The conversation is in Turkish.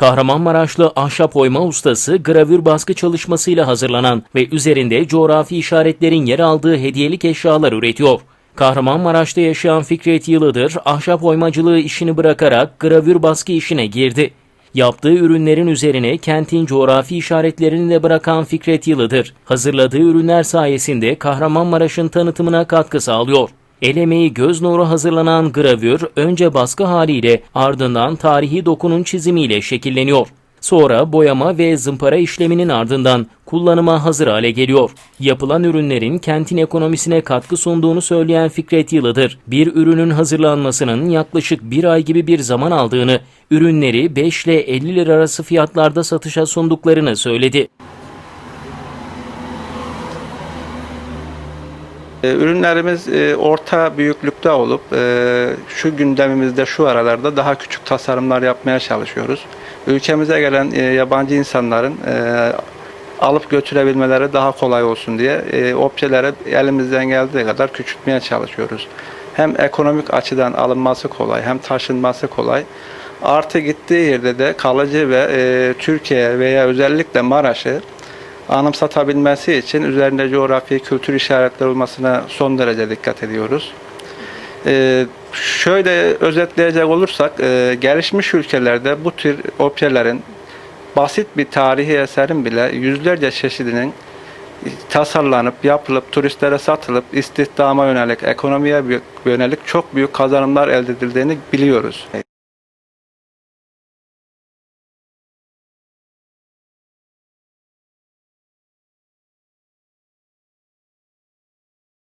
Kahramanmaraşlı ahşap oyma ustası gravür baskı çalışmasıyla hazırlanan ve üzerinde coğrafi işaretlerin yer aldığı hediyelik eşyalar üretiyor. Kahramanmaraş'ta yaşayan Fikret Yılıdır ahşap oymacılığı işini bırakarak gravür baskı işine girdi. Yaptığı ürünlerin üzerine kentin coğrafi işaretlerini de bırakan Fikret Yılıdır, hazırladığı ürünler sayesinde Kahramanmaraş'ın tanıtımına katkı sağlıyor. El emeği göz nuru hazırlanan gravür önce baskı haliyle ardından tarihi dokunun çizimiyle şekilleniyor. Sonra boyama ve zımpara işleminin ardından kullanıma hazır hale geliyor. Yapılan ürünlerin kentin ekonomisine katkı sunduğunu söyleyen Fikret Yılıdır, bir ürünün hazırlanmasının yaklaşık bir ay gibi bir zaman aldığını, ürünleri 5 ile 50 lira arası fiyatlarda satışa sunduklarını söyledi. Ürünlerimiz e, orta büyüklükte olup e, şu gündemimizde şu aralarda daha küçük tasarımlar yapmaya çalışıyoruz. Ülkemize gelen e, yabancı insanların e, alıp götürebilmeleri daha kolay olsun diye e, objeleri elimizden geldiği kadar küçültmeye çalışıyoruz. Hem ekonomik açıdan alınması kolay hem taşınması kolay. Artı gittiği yerde de kalıcı ve e, Türkiye veya özellikle Maraş'ı anımsatabilmesi için üzerinde coğrafi kültür işaretleri olmasına son derece dikkat ediyoruz. Ee, şöyle özetleyecek olursak e, gelişmiş ülkelerde bu tür objelerin basit bir tarihi eserin bile yüzlerce çeşidinin tasarlanıp yapılıp turistlere satılıp istihdama yönelik ekonomiye yönelik çok büyük kazanımlar elde edildiğini biliyoruz.